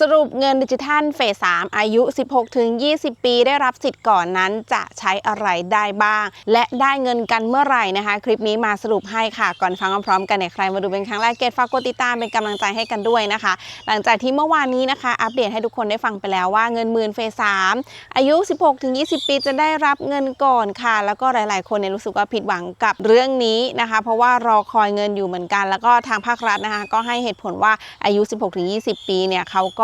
สรุปเงินดิจิทัลเฟส3อายุ 16ถึง20 ปี ได้รับสิทธิ์ก่อนนั้นจะใช้อะไรได้บ้าง และได้เงินกันเมื่อไหร่นะคะ คลิปนี้มาสรุปให้ค่ะ ก่อนฟังพร้อมกันเนี่ยใครมาดูเป็นครั้งแรกเกดฝากกดติดตามเป็นกำลังใจให้กันด้วยนะคะ หลังจากที่เมื่อวานนี้นะคะ อัปเดตให้ทุกคนได้ฟังไปแล้วว่าเงินหมื่นเฟส3อายุ 16ถึง20 ปีจะได้รับเงินก่อนค่ะ แล้วก็หลาย ๆ คนเนี่ยรู้สึกว่าผิดหวังกับเรื่องนี้นะคะ เพราะว่ารอคอยเงินอยู่เหมือนกัน แล้วก็ทางภาครัฐนะคะ ก็ให้เหตุผลว่าอายุ 16ถึง20 ปีเนี่ยเขาก็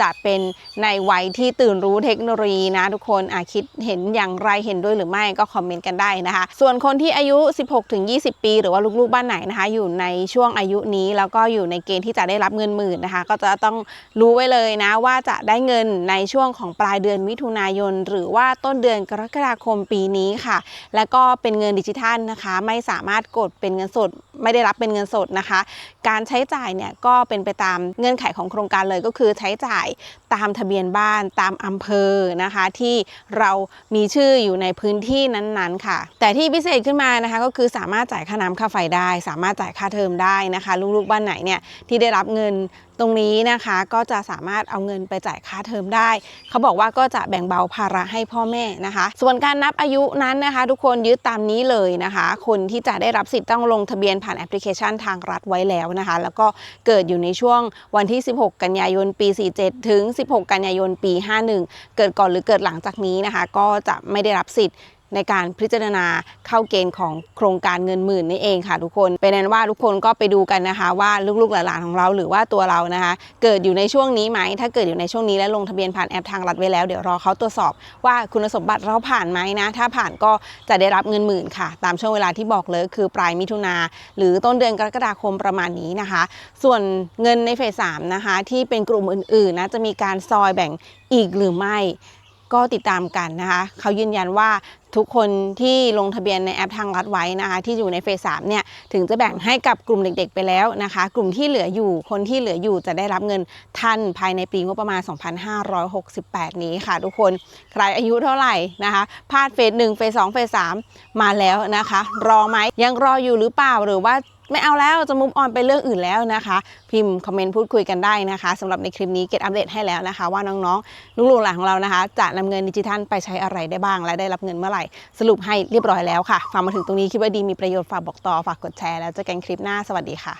จะเป็นในวัยที่ตื่นรู้เทคโนโลยีนะทุกคนอาคิดเห็นอย่างไรเห็นด้วยหรือไม่ก็คอมเมนต์กันได้นะคะ ส่วนคนที่อายุ 16ถึง20 ปี หรือว่าลูกๆบ้านไหนนะคะ อยู่ในช่วงอายุนี้แล้วก็อยู่ในเกณฑ์ที่จะได้รับเงินหมื่นนะคะ ก็จะต้องรู้ไว้เลยนะว่าจะได้เงินในช่วงของปลายเดือนมิถุนายน หรือว่าต้นเดือนกรกฎาคมปีนี้ค่ะ แล้วก็เป็นเงินดิจิทัลนะคะ ไม่สามารถกดเป็นเงินสด ไม่ได้รับเป็นเงินสดนะคะ การใช้จ่ายเนี่ยก็เป็นไปตามเงื่อนไขของโครงการเลยก็คือใช้จ่าย ตามทะเบียนบ้านตามอำเภอนะคะ ที่เรามีชื่ออยู่ในพื้นที่นั้นๆค่ะ แต่ที่พิเศษขึ้นมานะคะ ก็คือสามารถจ่ายค่าน้ำค่าไฟได้ สามารถจ่ายค่าเทอมได้นะคะ ลูกๆบ้านไหนเนี่ยที่ได้รับเงินตรงนี้นะคะก็จะสามารถเอาเงินไปจ่ายค่าเทอมได้ เขาบอกว่าก็จะแบ่งเบาภาระให้พ่อแม่นะคะ ส่วนการนับอายุนั้นนะคะ ทุกคนยึดตามนี้เลยนะคะ คนที่จะได้รับสิทธิ์ต้องลงทะเบียนผ่านแอปพลิเคชันทางรัฐไว้แล้วนะคะ แล้วก็เกิดอยู่ในช่วงวันที่ 16 กันยายนปี 47 ถึง16 กันยายนปี 51 เกิดก่อนหรือเกิดหลังจากนี้นะคะ ก็จะไม่ได้รับสิทธิ์ ในการพิจารณาเข้าเกณฑ์ของโครงการเงินหมื่นนี่เองค่ะทุกคนเป็นนั้นว่าทุกคนก็ไปดูกันนะคะว่าลูกๆหลานๆของเราหรือว่าตัวเรานะคะ เกิดอยู่ในช่วงนี้ไหมถ้าเกิดอยู่ในช่วงนี้และลงทะเบียนผ่านแอปทางรัฐไว้แล้วเดี๋ยวรอเขาตรวจสอบว่าคุณสมบัติเราผ่านไหมนะ ถ้าผ่านก็จะได้รับเงินหมื่นค่ะ ตามช่วงเวลาที่บอกเลยคือปลายมิถุนาหรือต้นเดือนกรกฎาคมประมาณนี้นะคะ ส่วนเงินในเฟสสามนะคะที่เป็นกลุ่มอื่นๆนะจะมีการซอยแบ่งอีกหรือไม่ ก็ติดตามกันนะคะเขายืนยันว่าทุกคนที่ลงทะเบียนในแอปทางรัฐไว้นะคะ ที่อยู่ในเฟสสามเนี่ยถึงจะแบ่งให้กับกลุ่มเด็กๆไปแล้วนะคะ กลุ่มที่เหลืออยู่คนที่เหลืออยู่จะได้รับเงินทันภายในปีงบประมาณ 2568 นี้ค่ะ ทุกคนใครอายุเท่าไหร่นะคะพลาดเฟสหนึ่งเฟสสองเฟสสามมาแล้วนะคะ รอไหมยังรออยู่หรือเปล่าหรือว่า ไม่เอาแล้วจะมุมออนไปเรื่องอื่นแล้วนะคะ พิมพ์คอมเมนต์พูดคุยกันได้นะคะสำหรับในคลิปนี้เก็ตอัปเดตให้แล้วนะคะ ว่าน้องๆลูกหลานของเรานะคะ จะนำเงินดิจิทัลไปใช้อะไรได้บ้าง และได้รับเงินเมื่อไหร่ สรุปให้เรียบร้อยแล้วค่ะฟังมาถึงตรงนี้คิดว่าดีมีประโยชน์ฝากบอกต่อฝากกดแชร์แล้วเจอกันคลิปหน้าสวัสดีค่ะ